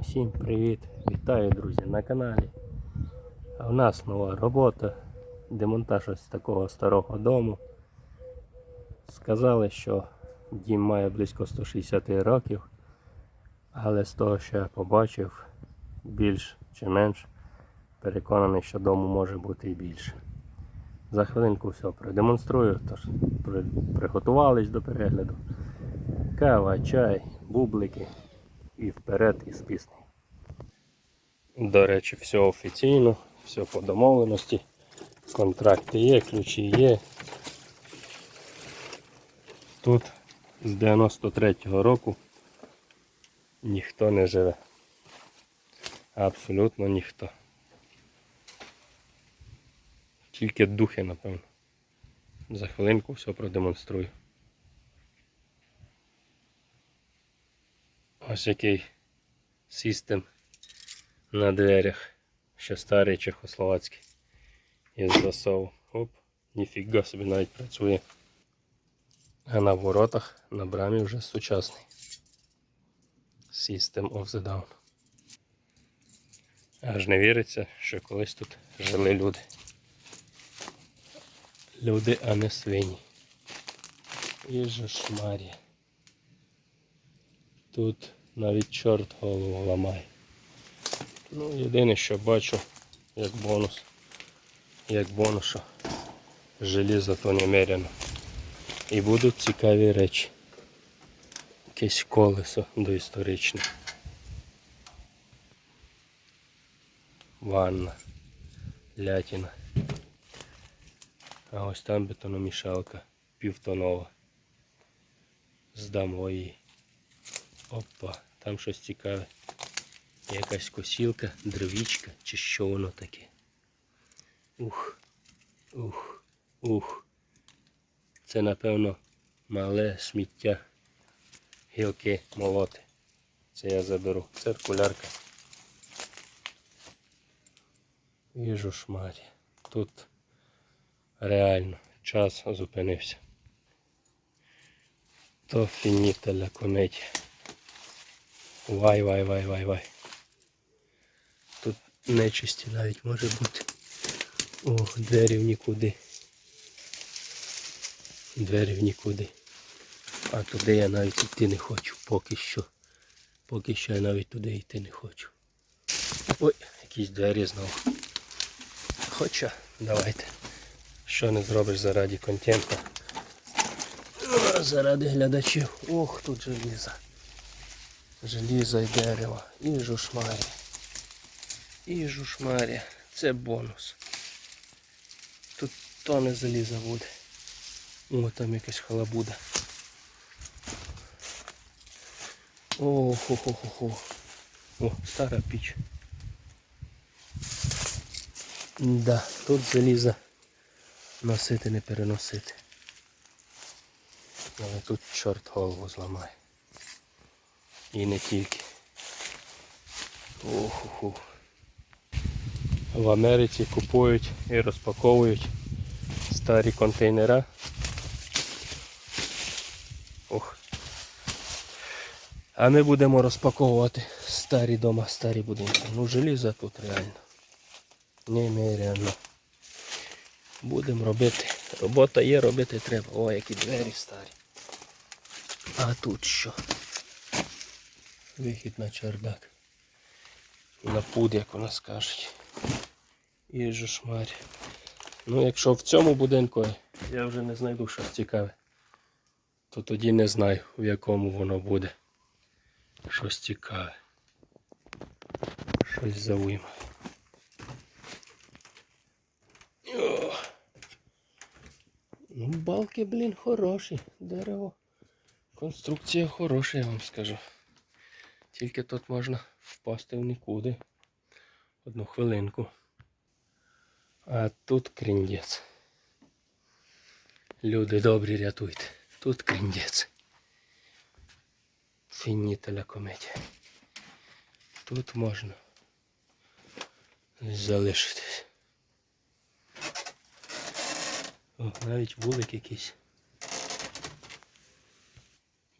Усім привіт! Вітаю, друзі, на каналі. А в нас нова робота. Демонтаж ось такого старого дому. Сказали, що дім має близько 160 років, але з того, що я побачив, більш чи менш переконаний, що дому може бути і більше. За хвилинку все продемонструю, тож приготувались до перегляду. Кава, чай, бублики і вперед із піснею. До речі, все офіційно, все по домовленості. Контракти є, ключі є. Тут з 93-го року ніхто не живе. Абсолютно ніхто. Тільки духи, напевно. За хвилинку все продемонструю. Ось який систем на дверях. Ще старий чехословацький. Із засову. Оп, ніфіга собі навіть працює. А на воротах на брамі вже сучасний. System of the Down. Аж не віриться, що колись тут жили люди. Люди, а не свині. І же шмарі. Тут навіть чорт голову ламає. Ну, єдине, що бачу, як бонус, як бонус, желізо то немерено. І будуть цікаві речі. Якесь колесо доісторичне. Ванна. Лятіна. А ось там бетономішалка півтонова. Здамо її. Опа, там щось цікаве. Якась косілка, дровічка чи що воно таке. Ух, ух, ух. Це напевно мале сміття. Гілки молоти. Це я заберу. Циркулярка. Віжу шмарі. Тут реально час зупинився. То фініта ля комедія. Вай, вай, вай, вай, вай. Тут нечисті навіть може бути. О, двері в нікуди. Двері в нікуди. А туди я навіть йти не хочу. Поки що. Поки що я навіть туди йти не хочу. Ой, якісь двері знову. Хоча, давайте. Що не зробиш заради контенту. А, Заради глядачів. Ох, тут желізо. Желізо і дерево. І жушмарі. І жушмарі. Це бонус. Тут тони заліза буде. О, там якась халабуда. О, хо хо хо хо О, стара піч. Да, тут заліза носити не переносити. Але тут чорт голову зламає. І не тільки. Оху. В Америці купують і розпаковують старі контейнера. Ох. А ми будемо розпаковувати старі дома, старі будинки. Ну желіза тут реально. Немерено. Будемо робити. Робота є, робити треба. О, які двері старі. А тут що? Вихід на чердак. На пуд, як у нас кажуть. І жушмарь. Ну, якщо в цьому будинку я вже не знайду щось цікаве, то тоді не знаю, в якому воно буде. Щось цікаве. Щось завуємо. О! Ну, балки, блін, хороші. Дерево. Конструкція хороша, я вам скажу. Тільки тут можна впасти в нікуди. Одну хвилинку. А тут криндець. Люди добрі рятуйте. Тут криндець. Фінітеля комедія. Тут можна залишитись. О, навіть вулик якийсь.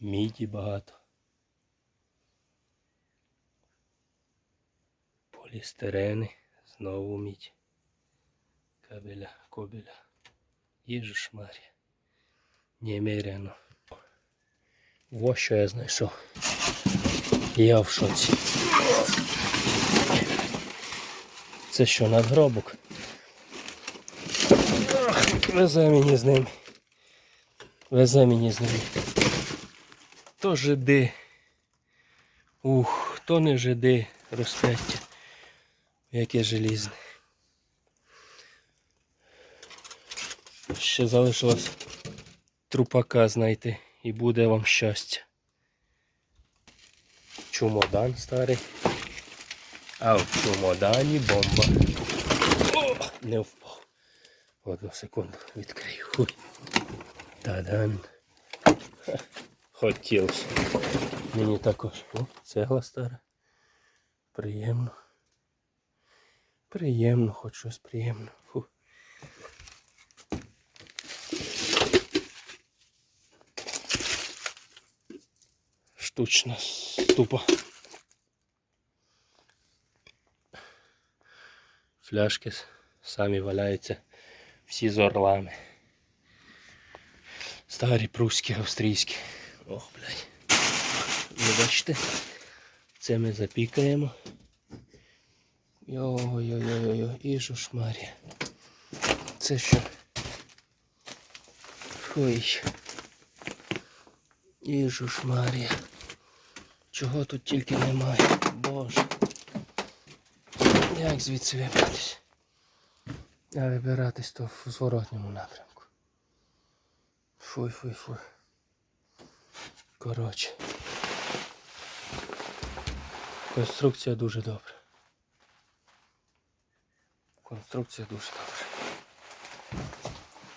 Міді багато. Полістирени, знову мідь. Кабеля, кобеля. Їжу шмарі. Немерено. Во що я знайшов. Я в шоці. Це що, надгробок? Везе мені з ними. Везе мені з ними. То жиди. Ух, то не жиди розп'яття. Яке желізне. Ще залишилось трупака знайти і буде вам щастя. Чумодан старий. А в чумодані бомба. О, не впав. Одну секунду відкрию. Хуй. Та-дан. Хотілося. Мені також. О, цегла стара. Приємно. Приємно, хоч щось приємно. Фу. Штучна ступа. Фляшки самі валяються всі з орлами. Старі прусські, австрійські. Ох, блядь. Ви бачите? Це ми запікаємо. Йо-йо-йо-йо, Іжу шмарі. Це що? Ой. Іжу шмарі. Чого тут тільки немає? Боже. Як звідси вибратись? А вибиратись то в зворотньому напрямку. Фуй, фуй, фуй. Коротше. Конструкція дуже добра. Конструкція дуже добра.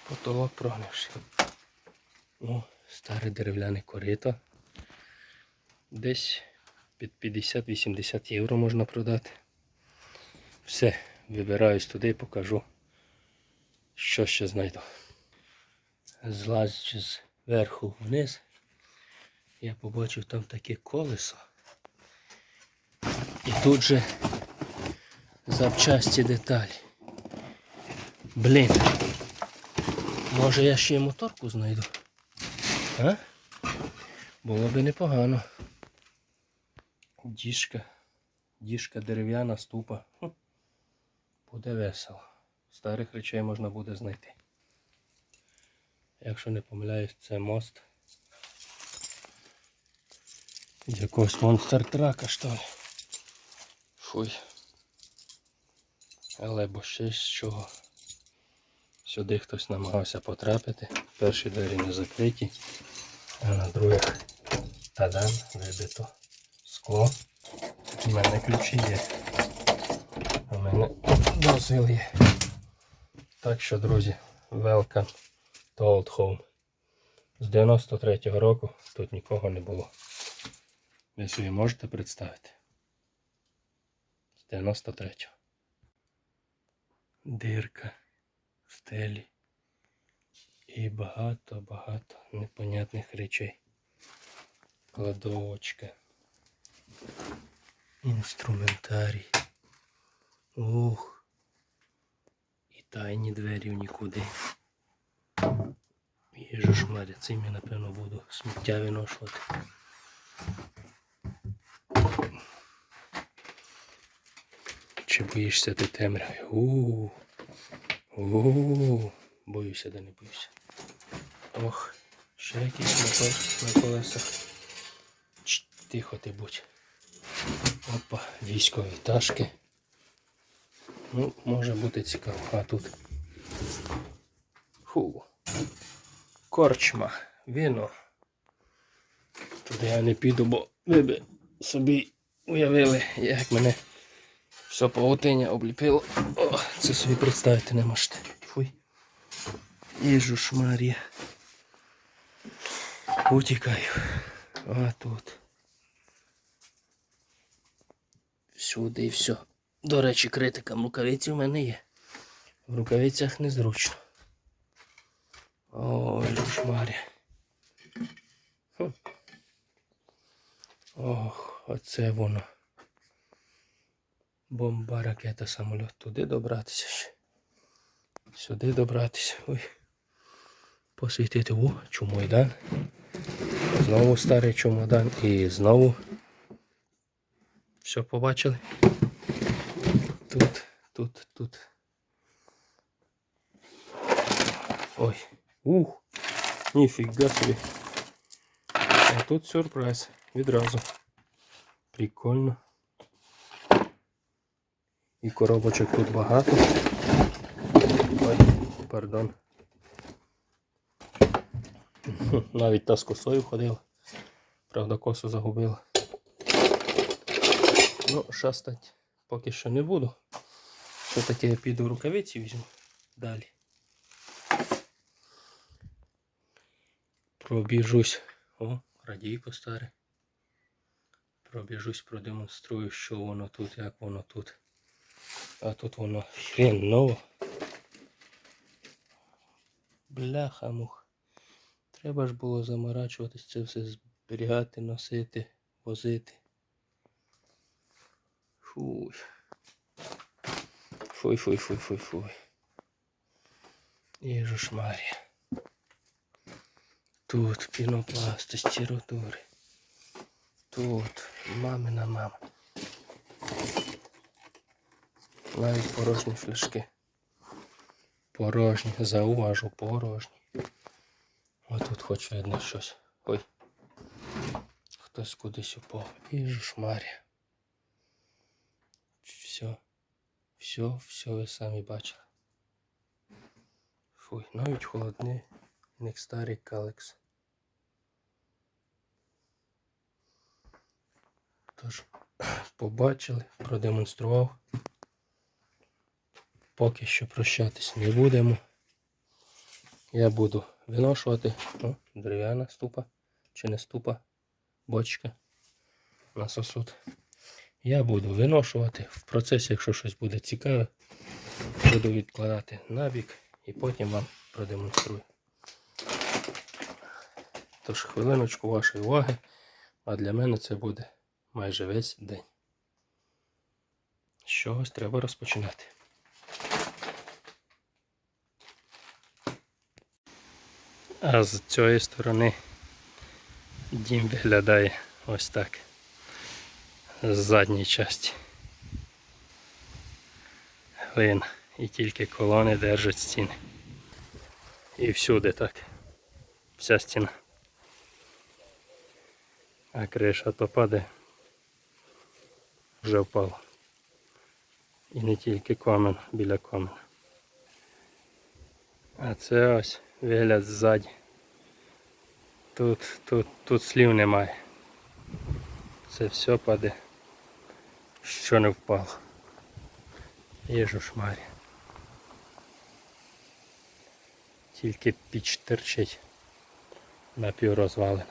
Потолок прогнивший. Ну, старе дерев'яне корито. Десь під 50-80 євро можна продати. Все, вибираюсь туди і покажу, що ще знайду. Злазячи зверху вниз, я побачив там таке колесо. І тут же запчасті деталі. Блін. Може я ще й моторку знайду? А? Було би непогано. Діжка. Діжка дерев'яна ступа. Буде весело. Старих речей можна буде знайти. Якщо не помиляюсь, це мост. Якогось монстр трака, що ли. Фуй. Але бо ще з чого. Сюди хтось намагався потрапити. Перші двері не закриті, а на других тадан вибито скло. У мене ключі є. У мене дозвіл є. Так що, друзі, welcome to Old Home. З 93-го року тут нікого не було. Ви собі можете представити? З 93-го. Дирка стелі. І багато-багато непонятних речей. Кладовочка. Інструментарій. Ух. І тайні двері в нікуди. Їжу шмаря, цим я напевно буду сміття виношувати. Чи боїшся ти темряви? У. У. Боюся, да не боюся. Ох, ще якийсь на колесах. Чш, Тихо ти будь. Опа, військові ташки. Ну, може бути цікаво. А тут. Фу. Корчма, віно. Туди я не піду, бо ви б собі уявили, як мене все павутиння обліпило. О, це собі представити не можете. Фуй. Їжу шмар'я. Утікаю. А тут. Сюди і все. До речі, критикам рукавиці в мене є. В рукавицях незручно. Ой, шмаря. Ох, оце воно. Бомба, ракета, самоліт. Туди добратися ще. Сюди добратися. Ой. Посвітити. О, чумойдан. Знову старий чумодан. І знову. Все побачили? Тут, тут, тут. Ой. Ух. Ніфіга собі. А тут сюрприз. Відразу. Прикольно. І коробочок тут багато. Ой, пардон. Навіть та з косою ходила. Правда, косу загубила. Ну, шастать поки що не буду. Все-таки я піду рукавиці візьму далі. Пробіжусь. О, радійко старе. Пробіжусь, продемонструю, що воно тут, як воно тут. А тут воно хреново. Бляха мух. Треба ж було заморачуватись, це все зберігати, носити, возити. Фуй. Фуй, фуй, фуй, фуй, фуй. Єжу шмарі. Тут пінопласти, стіротури. Тут мамина мама. Навіть порожні фляшки. Порожні, зауважу, порожні. Отут хоч видно щось. Ой. Хтось кудись упав. І жушмаря. Все. Все, все ви самі бачили. Фуй, навіть холодний. Нексtarий Калекс. Тож, побачили, продемонстрував. Поки що прощатись не будемо. Я буду виношувати О, дерев'яна ступа чи не ступа, бочка на сосуд. Я буду виношувати. В процесі, якщо щось буде цікаве, буду відкладати на бік і потім вам продемонструю. Тож хвилиночку вашої уваги, а для мене це буде майже весь день. З чогось треба розпочинати. А з цієї сторони дім виглядає ось так. З задньої часті. Глина. І тільки колони держать стіни. І всюди так. Вся стіна. А криша то падає. Вже впала. І не тільки комен біля комена. А це ось вигляд ззаді. Тут, тут, тут слів немає. Це все паде, що не впало. Єжу шмарі. Тільки піч терчить напіврозвалена.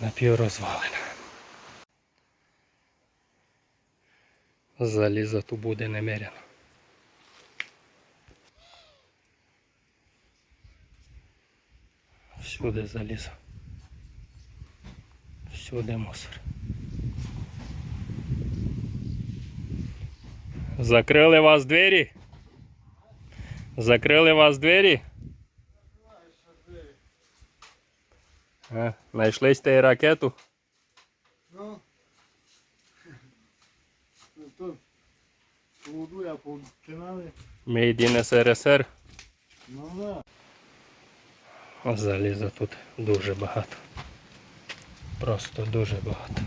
Напіврозвалена. Заліза тут буде немеряно. Всюди залізо. Всюди мусор. Закрили вас двері? Закрили вас двері? А, знайшли сте ракету? Ну, то воду я починали. Made in SRSR. Ну да. Заліза тут дуже багато. Просто дуже багато.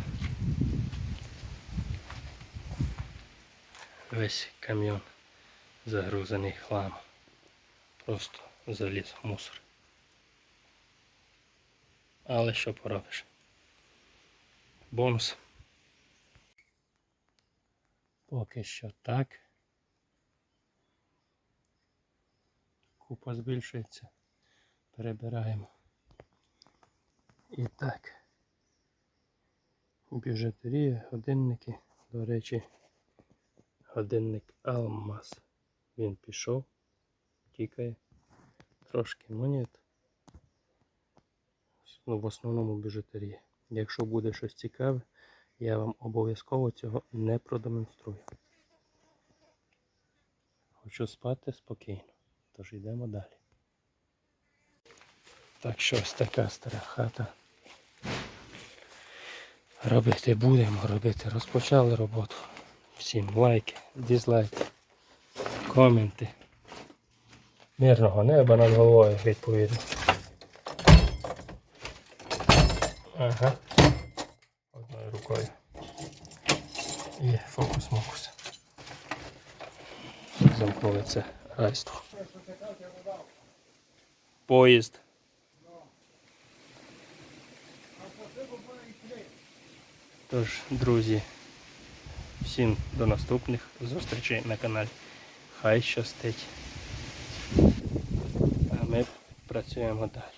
Весь кам'йон загрузаний хламом. Просто заліз мусор. Але що поробиш? Бонус. Поки що так. Купа збільшується. Перебираємо. І так. Біжутерія, годинники. До речі, годинник Алмаз. Він пішов, тікає. Трошки монет. Ну, в основному біжутерія. Якщо буде щось цікаве, я вам обов'язково цього не продемонструю. Хочу спати спокійно, тож йдемо далі. Так що ось така стара хата. Робити будемо, робити. Розпочали роботу. Всім лайки, дізлайки, коменти. Мирного неба над головою, відповідно. Ага. Одною рукою. Є фокус-мокус. Замкнули це райство. Поїзд. Тож, друзі, всім до наступних зустрічей на каналі. Хай щастить. А ми працюємо далі.